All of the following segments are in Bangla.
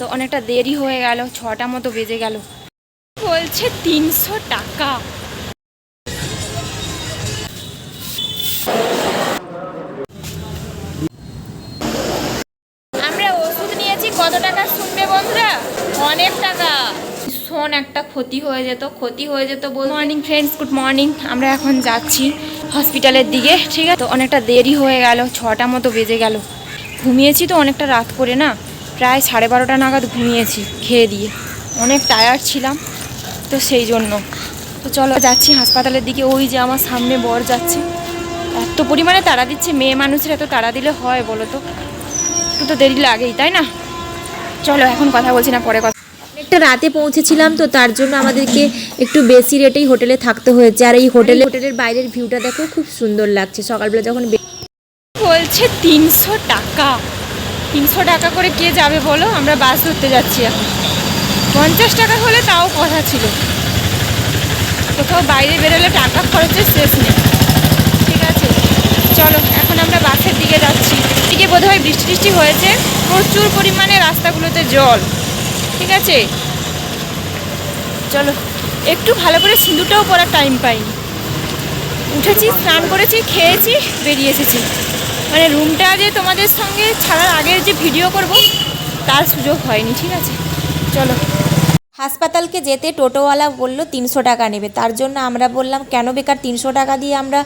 তো অনেকটা দেরি হয়ে গেল, ছটা মতো বেজে গেল। বলছে তিনশো টাকা। আমরা ওষুধ নিয়েছি, কত টাকা শুনবে বন্ধুরা? অনেক টাকা। ভীষণ একটা ক্ষতি হয়ে যেত, ক্ষতি হয়ে যেত good morning friends good morning আমরা এখন যাচ্ছি হসপিটালের দিকে, ঠিক আছে? তো অনেকটা দেরি হয়ে গেল, ছটা মতো বেজে গেল। ঘুমিয়েছি তো অনেকটা রাত করে, না? প্রায় সাড়ে বারোটা নাগাদ ঘুমিয়েছি খেয়ে দিয়ে। অনেক টায়ার্ড ছিলাম তো সেই জন্য। তো চলো যাচ্ছি হাসপাতালের দিকে। ওই যে আমার সামনে বর যাচ্ছে। এত পরিমাণে তাড়া দিচ্ছে মেয়ে মানুষের এত তাড়া দিলে হয় বলো তো? একটু তো দেরি লাগেই তাই না? চলো এখন কথা বলছি না পরে কথা। একটা রাতে পৌঁছেছিলাম তো তার জন্য আমাদেরকে একটু বেশি রেটেই হোটেলে থাকতে হয়েছে। আর এই হোটেলে হোটেলের বাইরের ভিউটা দেখো খুব সুন্দর লাগছে। সকালবেলা যখন বলছে তিনশো টাকা। তিনশো টাকা করে কে যাবে বলো? আমরা বাস ধরতে যাচ্ছি এখন। পঞ্চাশ টাকা হলে তাও কথা ছিল। কোথাও বাইরে বেরোলে টাকা খরচের শেষ নেই। ঠিক আছে? চলো, এখন আমরা বাসের দিকে যাচ্ছি। এদিকে বোধহয় বৃষ্টি টিষ্টি হয়েছে। প্রচুর পরিমাণে রাস্তাগুলোতে জল। ঠিক আছে? চলো, একটু ভালো করে সিঁদুরটাও পরার টাইম পাইনি। উঠেছি, স্নান করেছি, খেয়েছি, বেরিয়ে এসেছি। মানে রুমটা যে তোমাদের সঙ্গে ছাড়ার আগে যে ভিডিও করব, তার সুযোগ হয়নি, ঠিক আছে? চলো। হাসপাতালকে যেতে টোটোওয়ালা বলল, তিনশো টাকা নেবে। তার জন্য আমরা বললাম, কেন বেকার তিনশো টাকা দিয়ে আমরা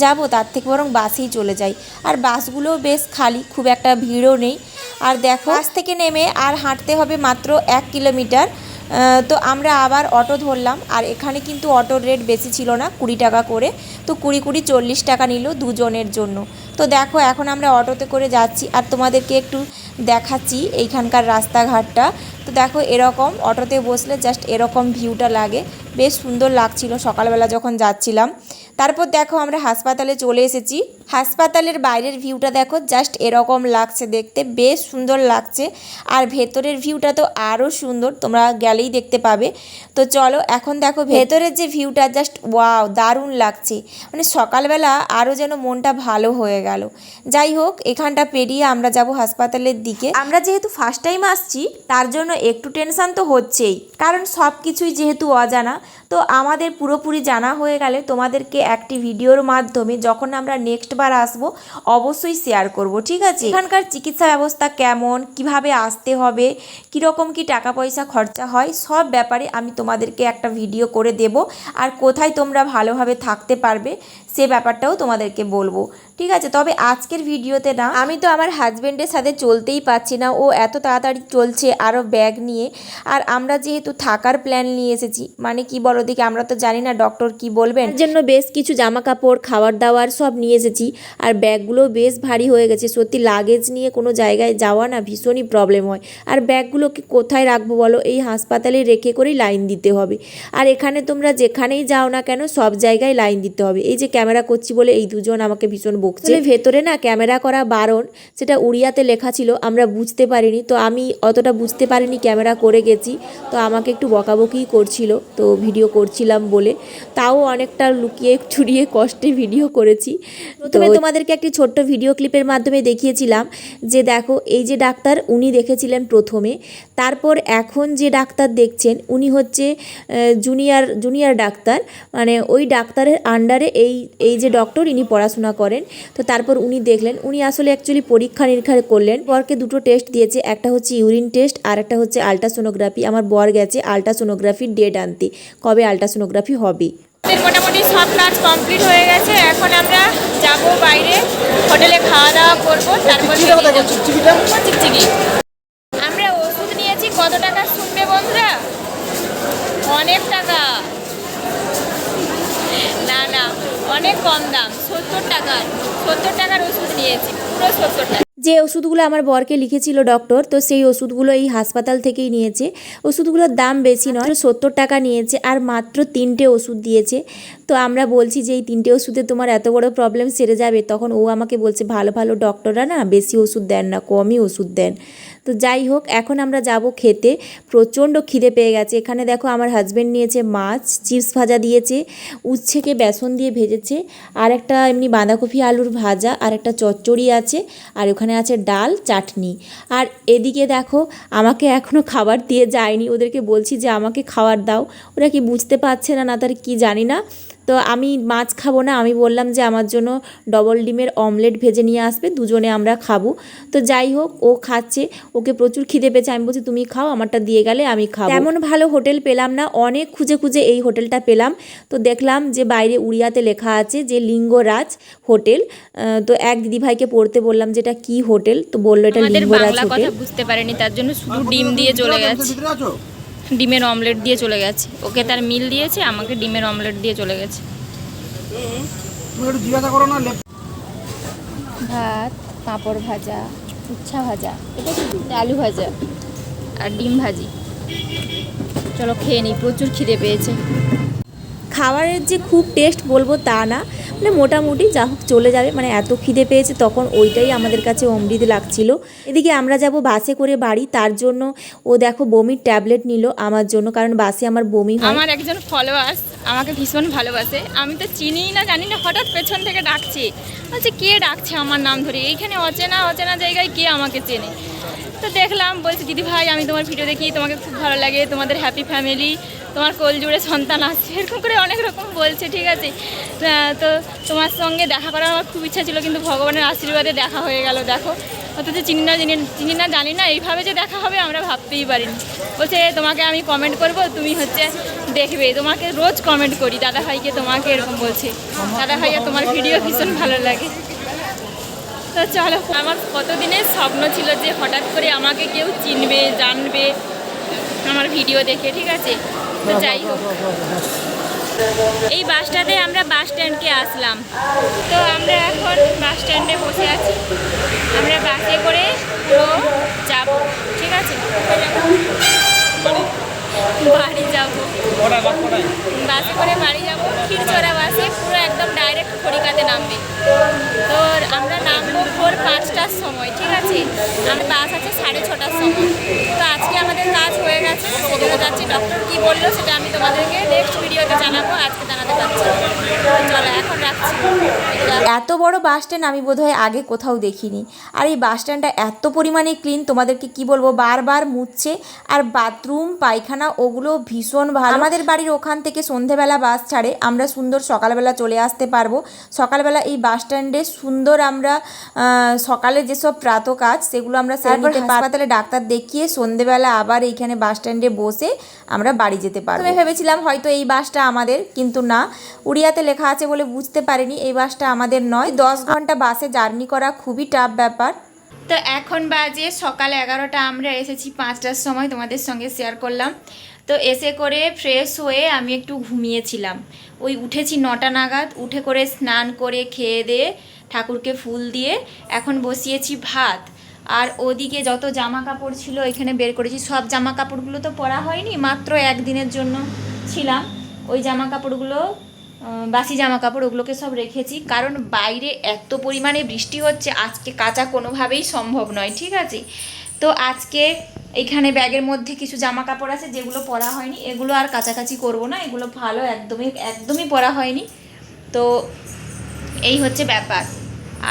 যাব? তার থেকে বরং বাসেই চলে যাই। আর বাসগুলোও বেশ খালি, খুব একটা ভিড়ও নেই। আর দেখো, বাস থেকে নেমে আর হাঁটতে হবে মাত্র এক কিলোমিটার। তো আমরা আবার অটো ধরলাম, আর এখানে কিন্তু অটোর রেট বেশি ছিল না, কুড়ি টাকা করে। তো কুড়ি কুড়ি চল্লিশ টাকা নিল দুজনের জন্য। তো দেখো, এখন আমরা অটোতে করে যাচ্ছি, আর তোমাদেরকে একটু দেখাচ্ছি এইখানকার রাস্তাঘাটটা। তো দেখো, এরকম অটোতে বসলে জাস্ট এরকম ভিউটা লাগে। বেশ সুন্দর লাগছিল সকালবেলা যখন যাচ্ছিলাম। তারপর দেখো, আমরা হাসপাতালে চলে এসেছি। হাসপাতালের বাইরের ভিউটা দেখো, জাস্ট এরকম লাগছে দেখতে, বেশ সুন্দর লাগছে। আর ভেতরের ভিউটা তো আরও সুন্দর, তোমরা গেলেই দেখতে পাবে। তো চলো, এখন দেখো ভেতরের যে ভিউটা, জাস্ট ওয়াও, দারুণ লাগছে। মানে সকালবেলা আরও যেন মনটা ভালো হয়ে গেল। যাই হোক, এখানটা পেরিয়ে আমরা যাব হাসপাতালের দিকে। আমরা যেহেতু ফার্স্ট টাইম আসছি, তার জন্য একটু টেনশন তো হচ্ছেই। কারণ সব কিছুই যেহেতু অজানা, তো আমাদের পুরোপুরি জানা হয়ে গেলে তোমাদেরকে একটি ভিডিওর মাধ্যমে যখন আমরা নেক্সট বার আসব অবশ্যই শেয়ার করব, ঠিক আছে? এখানকার চিকিৎসা ব্যবস্থা কেমন? কীভাবে আসতে হবে? কীরকম কি টাকা পয়সা খরচা হয়? সব ব্যাপারে আমি তোমাদেরকে একটা ভিডিও করে দেব। আর কোথায় তোমরা ভালোভাবে থাকতে পারবে, সে ব্যাপারটাও তোমাদেরকে বলব। ঠিক আছে, তবে আজকের ভিডিওতে না, আমি তো আমার হাজব্যান্ডের সাথে চলতেই পারছি না। ও এত তাড়াতাড়ি চলছে আরও ব্যাগ নিয়ে। আর আমরা যেহেতু থাকার প্ল্যান নিয়ে এসেছি মানে কি বলো দিকে আমরা তো জানি না ডক্টর কি বলবেন। জন্য বেশ কিছু জামা কাপড় খাবার দাবার সব নিয়ে এসেছি। আর ব্যাগগুলো বেশ ভারী হয়ে গেছে, সত্যি লাগেজ নিয়ে কোনো জায়গায় যাওয়া না ভীষণই প্রবলেম হয়। আর ব্যাগগুলোকে কোথায় রাখব বলো? এই হাসপাতালে রেখে করেই লাইন দিতে হবে। আর এখানে তোমরা যেখানেই যাও না কেন, সব জায়গায় লাইন দিতে হবে। এই যে ক্যামেরা করছি বলে এই দুজন আমাকে ভীষণ বকছে। আসলে ভেতরে না ক্যামেরা করা বারণ সেটা উড়িয়াতে লেখা ছিল আমরা বুঝতে পারিনি। তো আমি অতটা বুঝতে পারিনি ক্যামেরা করে গেছি তো আমাকে একটু বকাবকিই করছিল তো ভিডিও করছিলাম বলে। তাও অনেকটা লুকিয়ে চুরিয়ে কষ্টে ভিডিও করেছি। প্রথমে তোমাদেরকে একটি ছোট্ট ভিডিও ক্লিপের মাধ্যমে দেখিয়েছিলাম যে দেখো এই যে ডাক্তার উনি দেখেছিলেন প্রথমে। তারপর এখন যে ডাক্তার দেখছেন উনি হচ্ছে জুনিয়র জুনিয়র ডাক্তার। মানে ওই ডাক্তারের আন্ডারে এই এই যে ডক্টর ইনি পড়াশোনা করেন। তো তারপর উনি দেখলেন উনি আসলে অ্যাকচুয়ালি পরীক্ষা নিরীক্ষা করলেন বরকে দুটো টেস্ট দিয়েছে একটা হচ্ছে ইউরিন টেস্ট আর একটা হচ্ছে আলট্রাসোনোগ্রাফি আমার বর গেছে আলট্রাসোনোগ্রাফির ডেট আনতে কবে আলট্রাসোনোগ্রাফি হবে। মোটামুটি সব কাজ কমপ্লিট হয়ে গেছে এখন আমরা যাব বাইরে হোটেলে খাওয়া দাওয়া করব তারপর চিকচিকি। আমরা ওষুধ নিয়েছি কত টাকা শুনবে বন্ধুরা? অনেক টাকা। না না অনেক কম দাম। সত্তর টাকার সত্তর টাকার ওষুধ নিয়েছি, পুরো সত্তর টাকা। যে ওষুধগুলো আমার বরকে লিখেছিল ডক্টর, তো সেই ওষুধগুলো এই হাসপাতাল থেকেই নিয়েছে। ওষুধগুলোর দাম বেশি নয়, সত্তর টাকা নিয়েছে আর মাত্র তিনটে ওষুধ দিয়েছে। তো আমরা বলছি যে এই তিনটে ওষুধে তোমার এত বড় প্রবলেম সেরে যাবে। তখন ও আমাকে বলছে, ভালো ভালো ডক্টররা না বেশি ওষুধ দেন না, কমই ওষুধ দেন। তো যাই হোক, এখন আমরা যাব খেতে। প্রচণ্ড খিদে পেয়ে গেছে। এখানে দেখো আমার হাজব্যান্ড নিয়েছে মাছ, চিপস ভাজা দিয়েছে, উচ্ছেকে বেসন দিয়ে ভেজেছে, আর একটা এমনি বাঁধাকপি আলুর ভাজা, আর একটা চচ্চড়ি আছে, আর ওখানে আছে ডাল, চাটনি। আর এদিকে দেখো, আমাকে এখনও খাবার দিয়ে যায়নি। ওদেরকে বলছি যে, আমাকে খাবার দাও। ওরা কি বুঝতে পারছে না না তার কি জানি না। তো আমি মাছ খাব না আমি বললাম যে আমার জন্য ডবল ডিমের অমলেট ভেজে নিয়ে আসবে দুজনে আমরা খাব। তো যাই হোক ও খাচ্ছে ওকে প্রচুর খিদে পেয়েছে আমি বলছি তুমি খাও আমারটা দিয়ে গেলে আমি খাব। তেমন ভালো হোটেল পেলাম না অনেক খুঁজে খুঁজে এই হোটেলটা পেলাম। তো দেখলাম যে বাইরে উড়িয়াতে লেখা আছে যে লিঙ্গরাজ হোটেল। তো এক দিদিভাইকে পড়তে বললাম যে এটা কী হোটেল? তো বলল এটা লিঙ্গরাজ হোটেল কথা বুঝতে পারেনি তার জন্য শুধু ডিম দিয়ে চলে গেছে। ডিমের অমলেট দিয়ে চলে গেছে। ওকে তার মিল দিয়েছে, আমাকে ডিমের অমলেট দিয়ে চলে গেছে। ভাত, পাঁপড় ভাজা, উচ্ছা ভাজা আলু ভাজা আর ডিম ভাজি। চলো খেয়ে নিই প্রচুর খিদে পেয়েছে। খাবারের যে খুব টেস্ট বলব তা না মানে মোটামুটি যা হোক চলে যাবে মানে এত খিদে পেয়েছে তখন ওইটাই আমাদের কাছে অমৃত লাগছিল। এদিকে আমরা যাব বাসে করে বাড়ি, তার জন্য ও দেখো বমির ট্যাবলেট নিল আমার জন্য, কারণ বাসে আমার বমি আমার একজন ফলোয়ার্স আমাকে ভীষণ ভালোবাসে, আমি তো চিনিই না, জানি না, হঠাৎ পেছন থেকে ডাকছে। বলছে, কে ডাকছে আমার নাম ধরে? এইখানে অচেনা অচেনা জায়গায় কে আমাকে চেনে? তো দেখলাম, বলছে, দিদি ভাই, আমি তোমার ভিডিও দেখি, তোমাকে খুব ভালো লাগে, তোমাদের হ্যাপি ফ্যামিলি তোমার কোল জুড়ে সন্তান আসছে এরকম করে অনেক রকম বলছে, ঠিক আছে? তো তোমার সঙ্গে দেখা করার আমার খুব ইচ্ছা ছিল, কিন্তু ভগবানের আশীর্বাদে দেখা হয়ে গেল, দেখো। অথচ চিনি না, চিনি চিনি না, জানি না, এইভাবে যে দেখা হবে, আমরা ভাবতেই পারিনি। বলছে, তোমাকে আমি কমেন্ট করব, তুমি হচ্ছে দেখবে, তোমাকে রোজ কমেন্ট করি। দাদা ভাইকে তোমাকে এরকম বলছে। দাদা ভাইয়া, তোমার ভিডিও ভীষণ ভালো লাগে। তো চলো আমার কতদিনের স্বপ্ন ছিল যে হঠাৎ করে আমাকে কেউ চিনবে জানবে আমার ভিডিও দেখে ঠিক আছে? তো যাই হোক। এই বাসটাতে আমরা বাস স্ট্যান্ডকে আসলাম। তো আমরা এখন বাস স্ট্যান্ডে বসে আছি। আমরা বাসে করে পুরো যাব ঠিক আছে? বাড়ি যাব। বাসে করে বাড়ি যাব। ক্ষীরচোরা বাসে পুরো একদম ডাইরেক্ট খড়িকাতে নামবো। পাঁচটার সময় ঠিক আছে? আমার বাস আছে সাড়ে ছটার সময়। তো আজকে আমাদের কাজ হয়ে গেছে। সেজন্য যাচ্ছি ডক্টর কি বলল সেটা আমি তোমাদেরকে নেক্সট ভিডিওতে জানাব। আজকে জানাতে পারছি চলো এখন রাখছি। এত বড় বাস স্ট্যান্ড আমি বোধহয় আগে কোথাও দেখিনি। আর এই বাস স্ট্যান্ডটা এত পরিমাণে ক্লিন তোমাদেরকে কি বলব? বারবার মুছছে। আর বাথরুম পায়খানা ওগুলো ভীষণ ভালো। আমাদের বাড়ির ওখান থেকে সন্ধেবেলা বাস ছাড়ে। আমরা সুন্দর সকালবেলা চলে আসতে পারব। সকালবেলা এই বাস স্ট্যান্ডে সুন্দর আমরা আহ, সকালে যেসব প্রাত কাজ সেগুলো আমরা সেরে নিতে পারব। হাসপাতালে ডাক্তার দেখিয়ে সন্ধেবেলা আবার এইখানে বাস স্ট্যান্ডে বসে আমরা বাড়ি যেতে পারব। আমি ভেবেছিলাম হয়তো এই বাসটা আমাদের কিন্তু না। উড়িয়াতে লেখা আছে বলে বুঝতে পারিনি এই বাসটা আমাদের নয়। দশ ঘণ্টা বাসে জার্নি করা খুবই টাফ ব্যাপার। তো এখন বাজে সকাল এগারোটা আমরা এসেছি পাঁচটার সময় তোমাদের সঙ্গে শেয়ার করলাম। তো এসে করে ফ্রেশ হয়ে আমি একটু ঘুমিয়েছিলাম। ওই উঠেছি নটা নাগাদ, উঠে করে স্নান করে খেয়ে দিয়ে ঠাকুরকে ফুল দিয়ে এখন বসিয়েছি ভাত। আর ওদিকে যত জামা কাপড় ছিল এখানে বের করেছি, সব জামা কাপড়গুলো তো পরা হয়নি, মাত্র একদিনের জন্য ছিলাম। ওই জামা কাপড়গুলো বাসি জামা কাপড় ওগুলোকে সব রেখেছি, কারণ বাইরে এত পরিমাণে বৃষ্টি হচ্ছে, আজকে কাচা কোনোভাবেই সম্ভব নয়, ঠিক আছে? তো আজকে এখানে ব্যাগের মধ্যে কিছু জামা কাপড় আছে, যেগুলো পরা হয়নি। এগুলো আর কাছাকাছি করব না, এগুলো ভালো, একদমই একদমই পরা হয়নি। তো এই হচ্ছে ব্যাপার।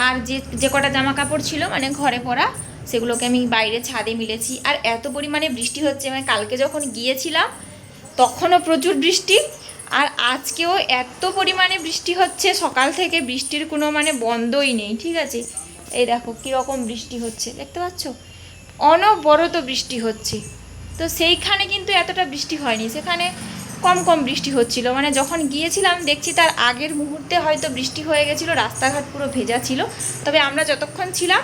আর যে যে কটা জামা কাপড় ছিল মানে ঘরে পরা, সেগুলোকে আমি বাইরে ছাদে মিলেছি। আর এত পরিমাণে বৃষ্টি হচ্ছে মানে কালকে যখন গিয়েছিলাম, তখনও প্রচুর বৃষ্টি। আর আজকেও এত পরিমাণে বৃষ্টি হচ্ছে, সকাল থেকে বৃষ্টির কোনো মানে বন্ধই নেই, ঠিক আছে? এই দেখো, কীরকম বৃষ্টি হচ্ছে, দেখতে পাচ্ছ? অনবরত বৃষ্টি হচ্ছে। তো সেইখানে কিন্তু এতটা বৃষ্টি হয়নি। সেখানে কম কম বৃষ্টি হচ্ছিল। মানে যখন গিয়েছিলাম, দেখছি তার আগের মুহূর্তে হয়তো বৃষ্টি হয়ে গেছিল, রাস্তাঘাট পুরো ভেজা ছিল। তবে আমরা যতক্ষণ ছিলাম,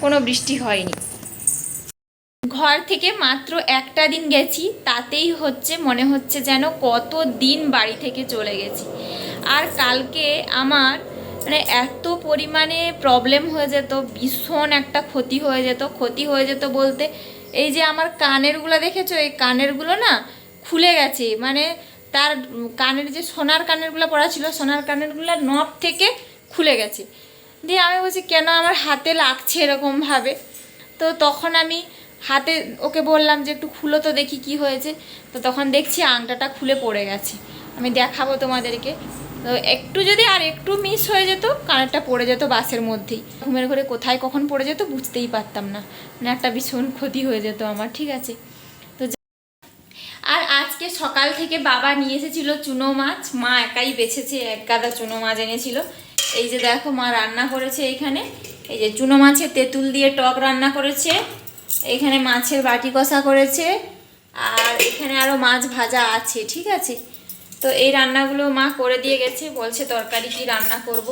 কোনো বৃষ্টি হয়নি। ঘর থেকে মাত্র একটা দিন গেছি, তাতেই হচ্ছে, মনে হচ্ছে যেন কত দিন বাড়ি থেকে চলে গেছি। আর কালকে আমার মানে এত পরিমাণে প্রবলেম হয়ে যেত ভীষণ একটা ক্ষতি হয়ে যেত ক্ষতি হয়ে যেত বলতে এই যে আমার কানেরগুলো দেখেছ? এই কানেরগুলো না খুলে গেছে মানে তার কানের যে সোনার কানেরগুলো পড়া ছিল সোনার কানেরগুলো নখ থেকে খুলে গেছে। দিয়ে আমি বলছি কেন আমার হাতে লাগছে এরকমভাবে তো তখন আমি হাতে ওকে বললাম যে একটু খুলো তো দেখি কি হয়েছে। তো তখন দেখছি আংটাটা খুলে পড়ে গেছে। আমি দেখাবো তোমাদেরকে। তো একটু যদি আর একটু মিস হয়ে যেত, কানেরটা পড়ে যেত বাসের মধ্যেই। ঘুমের ঘরে কোথায় কখন পড়ে যেত বুঝতেই পারতাম না। মানে একটা ভীষণ ক্ষতি হয়ে যেত আমার, ঠিক আছে? তো আর আজকে সকাল থেকে বাবা নিয়ে এসেছিল চুনো মাছ। মা একাই বেছেছে, এক গাদা চুনো মাছ এনেছিল। এই যে দেখো মা রান্না করেছে এইখানে এই যে চুনো মাছের তেঁতুল দিয়ে টক রান্না করেছে। এখানে মাছের বাটি কষা করেছে। আর এখানে আরও মাছ ভাজা আছে, ঠিক আছে? তো এই রান্নাগুলো মা করে দিয়ে গেছে বলছে তরকারি কি রান্না করব।